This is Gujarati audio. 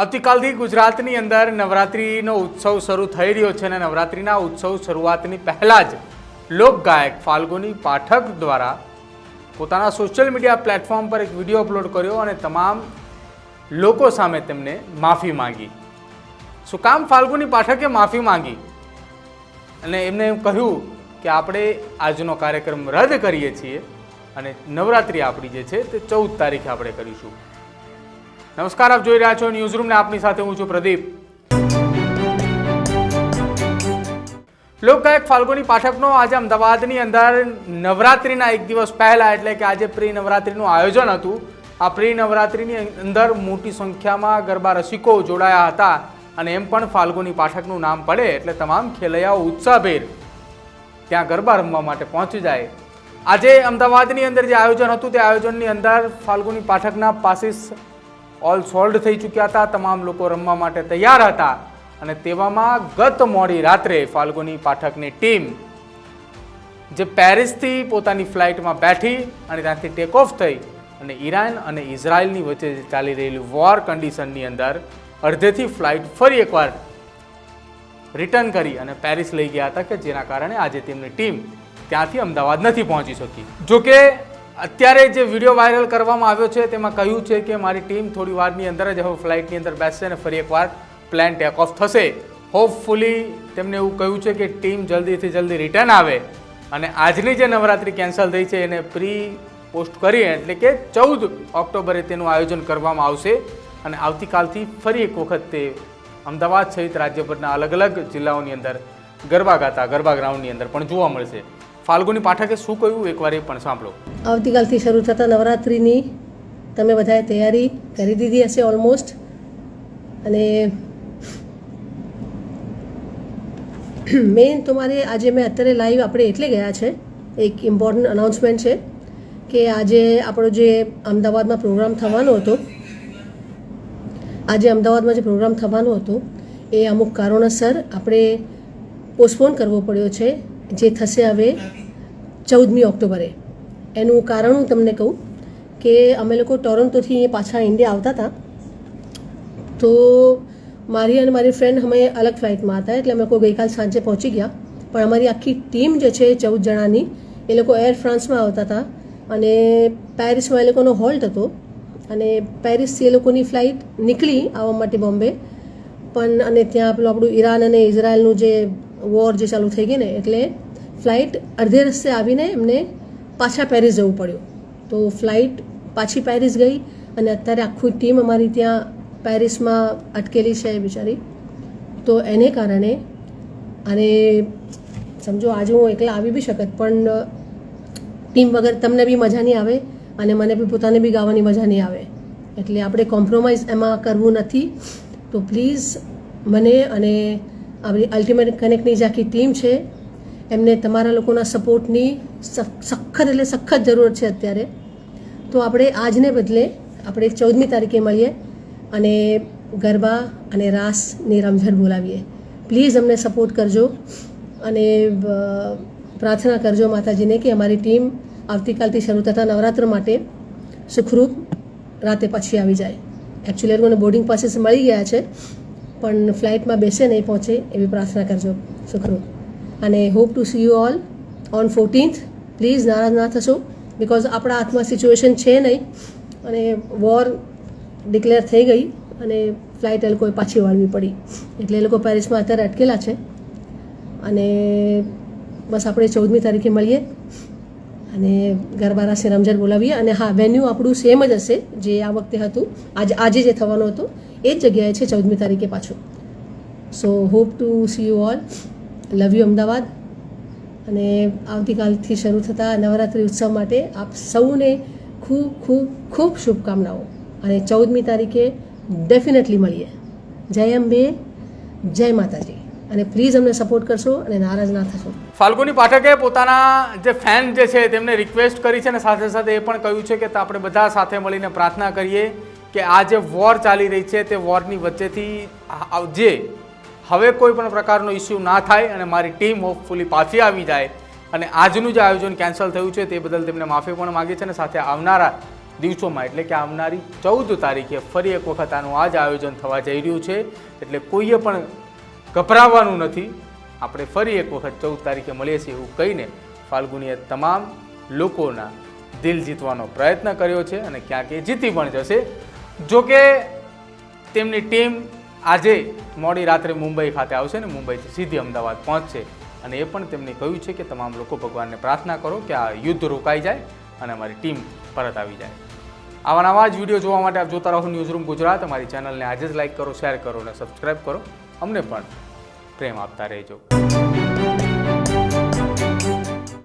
આવતીકાલથી ગુજરાતની અંદર નવરાત્રિનો ઉત્સવ શરૂ થઈ રહ્યો છે અને નવરાત્રિના ઉત્સવ શરૂઆતની પહેલાં જ લોકગાયક ફાલ્ગુની પાઠક દ્વારા પોતાના સોશિયલ મીડિયા પ્લેટફોર્મ પર એક વીડિયો અપલોડ કર્યો અને તમામ લોકો સામે તેમને માફી માંગી. શું કામ ફાલ્ગુની પાઠકે માફી માંગી? અને એમને એમ કહ્યું કે આપણે આજનો કાર્યક્રમ રદ કરીએ છીએ અને નવરાત્રિ આપણી જે છે તે ચૌદ તારીખે આપણે કરીશું. નમસ્કાર, આપ જોઈ રહ્યા છો ન્યૂઝરૂમને આપની સાથે હું છું પ્રદીપ. લોકગાયક ફાલ્ગુની પાઠકનો આજે અમદાવાદની અંદર નવરાત્રિના એક દિવસ પહેલા, એટલે કે આજે પ્રી નવરાત્રિનું આયોજન હતું. આ પ્રી નવરાત્રિની અંદર મોટી સંખ્યામાં ગરબા રસિકો જોડાયા હતા અને એમ પણ ફાલ્ગુની પાઠકનું નામ પડે એટલે તમામ ખેલૈયાઓ ઉત્સાહભેર ત્યાં ગરબા રમવા માટે પહોંચી જાય. આજે અમદાવાદની અંદર જે આયોજન હતું, તે આયોજનની અંદર ફાલ્ગુની પાઠકના પાસીસ ઓલ સોલ્ડ થઈ ચૂક્યા હતા, તમામ લોકો રમવા માટે તૈયાર હતા અને તેવામાં ગત મોડી રાત્રે ફાલ્ગુની પાઠકની ટીમ જે પેરિસથી પોતાની ફ્લાઇટમાં બેઠી અને ત્યાંથી ટેક ઓફ થઈ અને ઈરાન અને ઇઝરાયલની વચ્ચે ચાલી રહેલી વોર કન્ડિશનની અંદર અડધેથી ફ્લાઇટ ફરી એકવાર રિટર્ન કરી અને પેરિસ લઈ ગયા હતા કે જેના કારણે આજે તેમની ટીમ ત્યાંથી અમદાવાદ નથી પહોંચી શકી. જોકે અત્યારે જે વીડિયો વાયરલ કરવામાં આવ્યો છે, તેમાં કહ્યું છે કે મારી ટીમ થોડી વારની અંદર જ હવે ફ્લાઇટની અંદર બેસશે અને ફરી એકવાર પ્લેન ટેક ઓફ થશે. હોપફુલી તેમને એવું કહ્યું છે કે ટીમ જલ્દીથી જલ્દી રિટર્ન આવે અને આજની જે નવરાત્રિ કેન્સલ થઈ છે, એને પ્રી પોસ્ટ કરી એટલે કે ચૌદ ઓક્ટોબરે તેનું આયોજન કરવામાં આવશે અને આવતીકાલથી ફરી એક વખત તે અમદાવાદ સહિત રાજ્યભરના અલગ અલગ જિલ્લાઓની અંદર ગરબા ગાતા ગરબા ગ્રાઉન્ડની અંદર પણ જોવા મળશે. ફાલ્ગુની પાઠકે શું કહ્યું? એકવાર એ પણ સાંભળો. આવતીકાલથી શરૂ થતા નવરાત્રિની તમે બધાએ તૈયારી કરી દીધી હશે ઓલમોસ્ટ. અને મેઇન તમારે આજે મેં અત્યારે લાઈવ આપણે એટલે ગયા છે, એક ઇમ્પોર્ટન્ટ અનાઉન્સમેન્ટ છે કે આજે આપણો જે અમદાવાદમાં પ્રોગ્રામ થવાનો હતો, આજે અમદાવાદમાં જે પ્રોગ્રામ થવાનો હતો, એ અમુક કારણોસર આપણે પોસ્ટપોન કરવો પડ્યો છે. જે થશે હવે ચૌદમી ઓક્ટોબરે. એનું કારણ હું તમને કહું કે અમે લોકો ટોરોન્ટોથી પાછા ઇન્ડિયા આવતા હતા. તો મારી અને મારી ફ્રેન્ડ અમે અલગ ફ્લાઇટમાં હતા એટલે અમે લોકો ગઈકાલ સાંજે પહોંચી ગયા. પણ અમારી આખી ટીમ જે છે ચૌદ જણાની, એ લોકો એર ફ્રાન્સમાં આવતા હતા. અને પેરિસમાં એ લોકોનો હોલ્ટ હતો. અને પેરિસથી એ લોકોની ફ્લાઇટ નીકળી આવવા માટે બોમ્બે પણ અને ત્યાં પેલું આપણું ઈરાન અને ઇઝરાયલનું જે વોર જે ચાલુ થઈ ગઈ ને એટલે ફ્લાઇટ અડધે રસ્તે આવીને એમને પાછા પેરિસ જવું પડ્યું. તો ફ્લાઇટ પાછી પેરિસ ગઈ અને અત્યારે આખું ટીમ અમારી ત્યાં પેરિસમાં અટકેલી છે બિચારી. તો એને કારણે અને સમજો આજે હું એકલા આવી બી શકત, પણ ટીમ વગર તમને બી મજા નહીં આવે અને મને બી પોતાને બી ગાવાની મજા નહીં આવે. એટલે આપણે કોમ્પ્રોમાઇઝ એમાં કરવું નથી. તો પ્લીઝ મને અને આપણી અલ્ટિમેટ કનેક્ટની જે આખી ટીમ છે, એમને તમારા લોકોના સપોર્ટની સખત એટલે સખત જરૂર છે અત્યારે. તો આપણે આજને બદલે આપણે ચૌદમી તારીખે મળીએ અને ગરબા અને રાસની રમઝટ બોલાવીએ. પ્લીઝ અમને સપોર્ટ કરજો અને પ્રાર્થના કરજો માતાજીને કે અમારી ટીમ આવતીકાલથી શરૂ થતા નવરાત્ર માટે સુખરૂપ રાતે પાછી આવી જાય. એકચ્યુઅલી એ લોકોને બોર્ડિંગ પાસેસ મળી ગયા છે. પણ ફ્લાઇટમાં બેસે નહીં પહોંચે એવી પ્રાર્થના કરજો. સુખરૂપ અને hope to see you all on fourteenth please નારાજ ના થશો બિકોઝ આપણા હાથમાં સિચ્યુએશન છે નહીં. અને વોર ડિક્લેર થઈ ગઈ અને ફ્લાઇટ એ લોકોએ પાછી વાળવી પડી. એટલે એ લોકો પેરિસમાં અત્યારે અટકેલા છે. અને બસ આપણે ચૌદમી તારીખે મળીએ. અને ગરબાના સે રમઝટ બોલાવીએ. અને હા વેન્યુ આપણું સેમ જ હશે જે આ વખતે હતું. આજે આજે જે થવાનું હતું, એ જ જગ્યાએ છે ચૌદમી તારીખે પાછું. So hope to see you all love you Ahmedabad. અને આવતીકાલથી શરૂ થતા નવરાત્રિ ઉત્સવ માટે આપ સૌને ખૂબ ખૂબ ખૂબ શુભકામનાઓ. અને ચૌદમી તારીખે ડેફિનેટલી મળીએ. જય અંબે, જય માતાજી. અને પ્લીઝ અમને સપોર્ટ કરશો અને નારાજ ના થશો. ફાલ્ગુની પાઠકે પોતાના જે ફેન જે છે તેમને રિક્વેસ્ટ કરી છે અને સાથે સાથે એ પણ કહ્યું છે કે આપણે બધા સાથે મળીને પ્રાર્થના કરીએ કે આ જે વોર ચાલી રહી છે તે વોરની વચ્ચેથી જે હવે કોઈ પણ પ્રકારનો ઇસ્યુ ના થાય અને મારી ટીમ હોપફુલી પાછી આવી જાય અને આજનું જે આયોજન કેન્સલ થયું છે તે બદલ તેમને માફી પણ માગી છે અને સાથે આવનારા દિવસોમાં, એટલે કે આવનારી ચૌદ તારીખે ફરી એક વખત આનું આ જ આયોજન થવા જઈ રહ્યું છે. એટલે કોઈએ પણ ગભરાવાનું નથી. આપણે ફરી એક વખત ચૌદ તારીખે મળીએ છીએ એવું કહીને ફાલ્ગુનીએ તમામ લોકોના દિલ જીતવાનો પ્રયત્ન કર્યો છે અને ક્યાંક એ જીતી પણ જશે. જોકે તેમની ટીમ આજે મોડી રાત્રે મુંબઈ ખાતે આવશે ને મુંબઈથી સીધી અમદાવાદ પહોંચશે. અને એ પણ તેમને કહ્યું છે કે તમામ લોકો ભગવાનને પ્રાર્થના કરો કે આ યુદ્ધ રોકાઈ જાય અને અમારી ટીમ પરત આવી જાય. આવા નવા જ વીડિયો જોવા માટે આપ જોતા રહો ન્યૂઝ રૂમ ગુજરાત. અમારી ચેનલને આજે જ લાઈક કરો, શેર કરો અને સબસ્ક્રાઈબ કરો. અમને પણ પ્રેમ આપતા રહેજો.